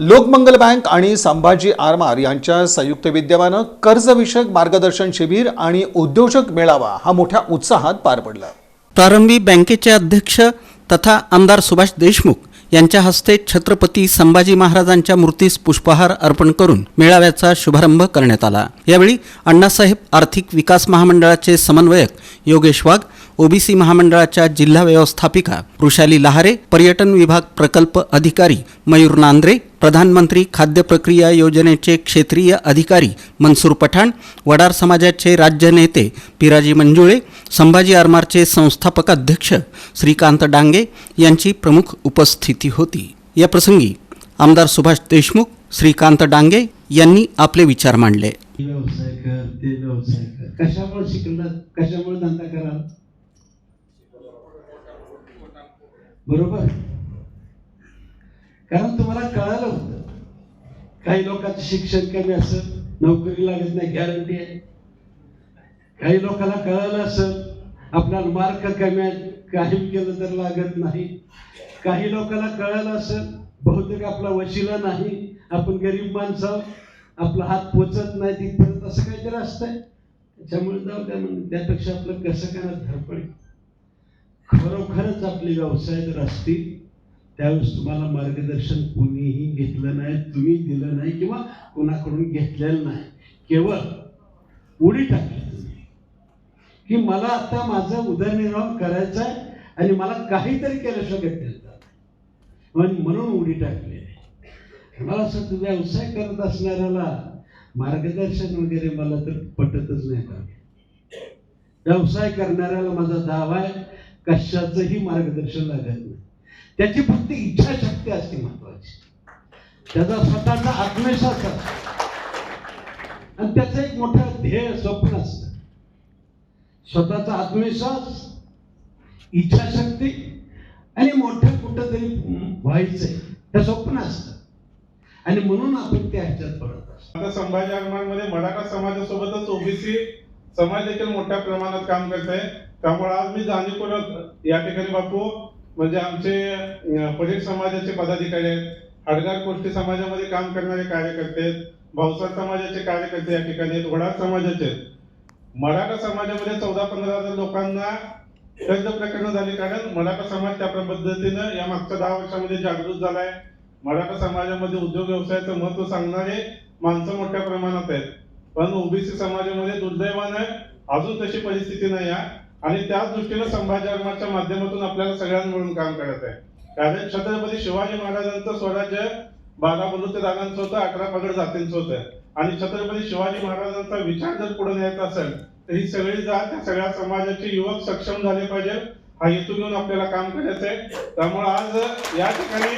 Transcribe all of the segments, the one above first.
Lokmangal bank आणि संभाजी आरमार यांच्या संयुक्त विद्यमानं कर्जविषयक मार्गदर्शन शिबिर आणि उद्योजक मेळावा हा मोठ्या उत्साहात पार पडला. प्रारंभी बँकेचे अध्यक्ष तथा आमदार सुभाष देशमुख यांच्या हस्ते छत्रपती संभाजी महाराजांच्या मूर्तीस पुष्पहार अर्पण करून मेळाव्याचा शुभारंभ करण्यात आला. यावेळी अण्णासाहेब आर्थिक विकास महामंडळाचे समन्वयक योगेश वाघ ओबीसी महामंडळाच्या जिल्हा व्यवस्थापिका वृषाली लहारे पर्यटन विभाग प्रकल्प अधिकारी मयूर नांद्रे प्रधानमंत्री खाद्य प्रक्रिया योजनेचे क्षेत्रीय अधिकारी मनसूर पठाण वडार समाजाचे राज्य नेते पिराजी मंजुळे संभाजी आरमारचे संस्थापक अध्यक्ष श्रीकांत डांगे यांची प्रमुख उपस्थिती होती. या प्रसंगी आमदार सुभाष देशमुख श्रीकांत डांगे यांनी आपले विचार मांडले. व्यवसाय कर ते व्यवसाय कर. कशामुळे शिकला कशामुळे धंदा करा बरोबर? कारण तुम्हाला कळालं होतं. काही लोकांचं शिक्षण कमी असं नोकरी लागत नाही गॅरंटी आहे. काही लोकांना कळालं असं आपल्याला मार्क कमी आहेत काही केलं तर लागत नाही. काही लोकांना कळालं असं बहुतेक आपला वशिला नाही आपण गरीब माणसं आपला हात पोचत नाही तिथपर्यंत असं काहीतरी असतंय. त्याच्यामुळे जाऊ द्या म्हणून त्यापेक्षा आपलं कसं करणार धडपड. खरोखरच आपले व्यवसाय जर असतील त्यावेळेस तुम्हाला मार्गदर्शन कोणीही घेतलं नाही तुम्ही दिलं नाही किंवा कोणाकडून घेतलेलं नाही. केवळ उडी टाकली तुम्ही. की मला आता माझं उदरनिर्वाह करायचा आहे आणि मला काहीतरी केल्याशिवाय घेतलेलं जात म्हणून म्हणून उडी टाकली आहे. मला असं वाटतं व्यवसाय करत असणाऱ्याला मार्गदर्शन वगैरे मला तर पटतच नाही. का व्यवसाय करणाऱ्याला माझा दावा आहे कशाचंही मार्गदर्शन लागत नाही. त्याची फक्त इच्छाशक्ती असते महत्वाची. त्याचा स्वतःचा आत्मविश्वास असतो. आणि त्याचं एक मोठं ध्येय स्वप्न असतं. स्वतःचा आत्मविश्वास इच्छाशक्ती आणि मोठं कुठं तरी व्हायचंय हे स्वप्न असतं. आणि म्हणून आपण त्या ह्याच्यात पडत असतो. आता संभाजी आगमनामध्ये मराठा समाजासोबतच ओबीसी समाज देखील मोठ्या प्रमाणात काम करत आहे त्यामुळे आज मी जाणीवपूर्वक या ठिकाणी बापू म्हणजे आमचे अं, समाजाचे पदाधिकारी आहेत. हडगार गोष्टी समाजामध्ये काम करणारे कार्यकर्ते आहेत. भावसार समाजाचे कार्यकर्ते या ठिकाणी आहेत. वडार समाजाचे आहेत. मराठा समाजामध्ये चौदा पंधरा हजार लोकांना कर्ज प्रकरण झाली कारण मराठा समाज त्या पद्धतीनं या मागच्या दहा वर्षामध्ये जागृत झालाय. मराठा समाजामध्ये उद्योग व्यवसायाचं महत्त्व सांगणारे माणसं मोठ्या प्रमाणात आहेत. पण ओबीसी समाजामध्ये दुर्दैवानं अजून तशी परिस्थिती नाही आहे आणि त्याच दृष्टीनं संभाजी माध्यमातून आपल्याला सगळ्यांना मिळून काम करायचं आहे. कारण छत्रपती शिवाजी महाराजांचं स्वराज्य बारा बलुते दादांचं होतं अकरा पगड जातींचं होतं. आणि छत्रपती शिवाजी महाराजांचा विचार जर पुढे न्यायचा असेल तर ही सगळी जात त्या सगळ्या समाजाचे युवक सक्षम झाले पाहिजे. हा हेतू घेऊन आपल्याला काम करायचं आहे. त्यामुळे आज या ठिकाणी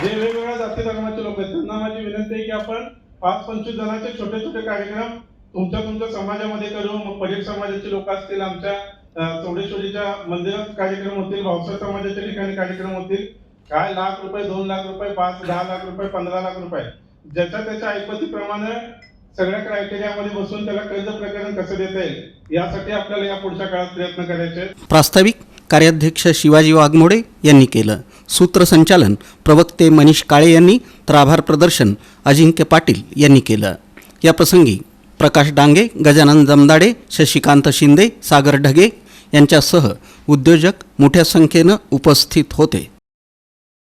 जे वेगवेगळ्या जाती धर्माचे लोक आहेत त्यांना माझी विनंती आहे की आपण पाच पंचवीस जणांचे छोटे छोटे कार्यक्रम तुमच्या तुमच्या समाजामध्ये करू मग परीख समाजाचे लोक असतील आमच्या चौडेश्वरीच्या मंदिरात कार्यक्रम होतील भावसा समाजाच्या ठिकाणी कार्यक्रम होतील. काय लाख रुपये दोन लाख रुपये पाच दहा लाख रुपये पंधरा लाख रुपये. ज्याच्या त्याच्या ऐपतीप्रमाणे सगळ्या क्रायटेरियामध्ये बसून त्याला कर्ज प्रकरण कसं देता येईल यासाठी आपल्याला या पुढच्या काळात प्रयत्न करायचे प्रास्ताविक कार्याध्यक्ष शिवाजी वाघमोडे यांनी केलं. सूत्रसंचालन प्रवक्ते मनीष काळे यांनी तर आभार प्रदर्शन अजिंक्य पाटील यांनी केलं. या प्रसंगी प्रकाश डांगे गजानन जमदाडे शशिकांत शिंदे सागर ढगे यांच्यासह उद्योजक मोठ्या संख्येनं उपस्थित होते.